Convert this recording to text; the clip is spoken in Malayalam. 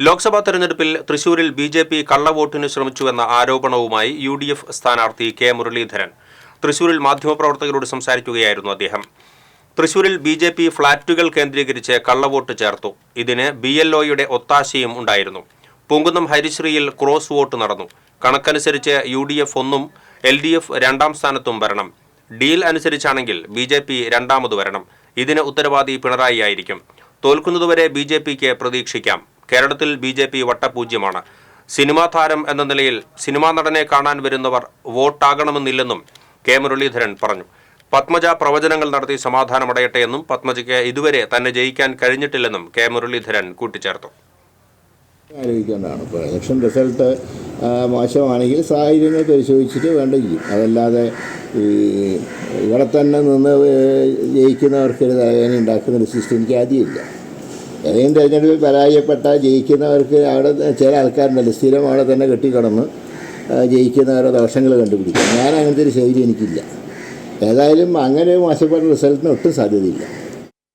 ലോക്സഭാ തെരഞ്ഞെടുപ്പിൽ തൃശൂരിൽ ബി ജെ പി കള്ളവോട്ടിന് ശ്രമിച്ചുവെന്ന ആരോപണവുമായി യു ഡി എഫ് സ്ഥാനാർത്ഥി കെ മുരളീധരൻ തൃശൂരിൽ മാധ്യമപ്രവർത്തകരോട് സംസാരിക്കുകയായിരുന്നു അദ്ദേഹം. തൃശൂരിൽ ബി ജെ പി ഫ്ളാറ്റുകൾ കേന്ദ്രീകരിച്ച് കള്ളവോട്ട് ചേർത്തു. ഇതിന് ബി എൽ ഒയുടെ ഒത്താശയും ഉണ്ടായിരുന്നു. പൂങ്കുന്നം ഹരിശ്രീയിൽ ക്രോസ് വോട്ട് നടന്നു. കണക്കനുസരിച്ച് യു ഡി എഫ് ഒന്നും എൽ ഡി എഫ് രണ്ടാം സ്ഥാനത്തും വരണം. ഡീൽ അനുസരിച്ചാണെങ്കിൽ ബി ജെ പി രണ്ടാമത് വരണം. ഇതിന് ഉത്തരവാദി പിണറായി ആയിരിക്കും. തോൽക്കുന്നതുവരെ ബി ജെ പിക്ക് പ്രതീക്ഷിക്കാം. കേരളത്തിൽ ബി ജെ പി വട്ടപൂജ്യമാണ്. സിനിമാ താരം എന്ന നിലയിൽ സിനിമാ നടനെ കാണാൻ വരുന്നവർ വോട്ടാകണമെന്നില്ലെന്നും കെ മുരളീധരൻ പറഞ്ഞു. പത്മജ പ്രവചനങ്ങൾ നടത്തി സമാധാനമടയട്ടെ എന്നും പത്മജയ്ക്ക് ഇതുവരെ തന്നെ ജയിക്കാൻ കഴിഞ്ഞിട്ടില്ലെന്നും കെ മുരളീധരൻ കൂട്ടിച്ചേർത്തു. ആലോചിക്കേണ്ടതാണ്. ഇപ്പോൾ ഇലക്ഷൻ റിസൾട്ട് മോശമാണെങ്കിൽ സാഹചര്യങ്ങൾ പരിശോധിച്ചിട്ട് വേണ്ട അതല്ലാതെ ഈ ഇവിടെ തന്നെ നിന്ന് ജയിക്കുന്നവർക്കൊരു തലവേദന ഉണ്ടാക്കുന്ന ഒരു സിസ്റ്റം എനിക്ക് ആദ്യമില്ല. ഏതെങ്കിലും തിരഞ്ഞെടുപ്പിൽ പരാജയപ്പെട്ട ജയിക്കുന്നവർക്ക് അവിടെ ചില ആൾക്കാരുണ്ടല്ലോ. സ്ഥിരം അവിടെ തന്നെ കെട്ടിക്കിടന്ന് ജയിക്കുന്നവരെ ദോഷങ്ങൾ കണ്ടുപിടിക്കും. ഞാൻ അങ്ങനത്തെ ഒരു ശൈലി എനിക്കില്ല. ഏതായാലും അങ്ങനെ മോശപ്പെട്ട റിസൾട്ടിന് ഒട്ടും സാധ്യതയില്ല.